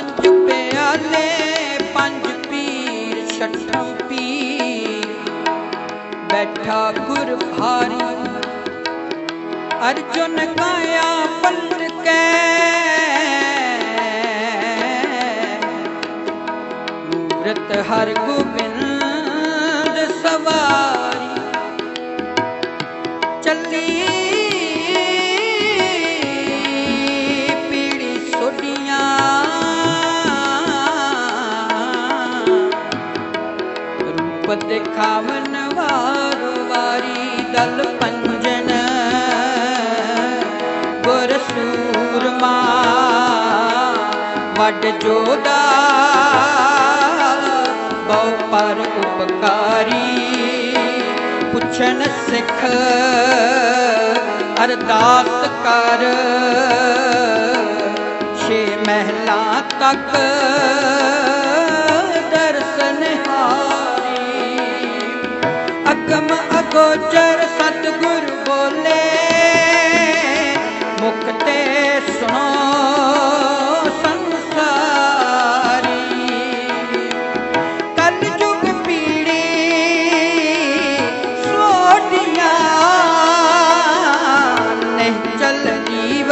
ਪੰਜ ਪਿਆਲੇ ਪੰਜ ਪੀਰ ਛਠਮ ਪੀਰ। ਬੈਠਾ ਗੁਰ ਭਾਰੀ ਅਰਜੁਨ ਕਾਇਆ ਪਲਟ ਕੇ। ਮੂਰਤ ਹਰ ਗੋਬਿੰਦ ਰੂਪ ਦਿਖਾਵਨ ਵਾਰ ਵਾਰੀ ਦਲ ਪੰਜਨ। ਗੁਰ ਸੂਰਮਾ ਵੱਡ ਜੋਦਾ। ਬਹੁ ਪਰ ਉਪਕਾਰੀ ਪੁੱਛਣ ਸਿੱਖ ਅਰਦਾਸ ਕਰ। ਛੇ ਮਹਿਲਾ ਤੱਕ ਅਕਮ ਅਗੋਚਰ ਸਤਿਗੁਰ ਬੋਲੇ ਮੁਕਤੇ ਸੁਣੋ ਸੰਸਾਰੀ। ਕਲ ਯੁਗ ਪੀੜੀ ਸੋਡੀਆਂ ਨਹੀਂ ਚੱਲ ਜੀਵ,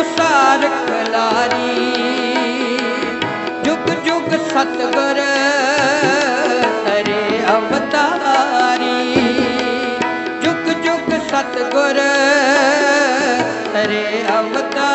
ਉਸਾਰ ਕਲਾਰੀ ਜੁਗ ਜੁਗ ਸਤਗੁਰ ਸਤਗੁਰ ਹਰੇ ਅਵਤਾਰ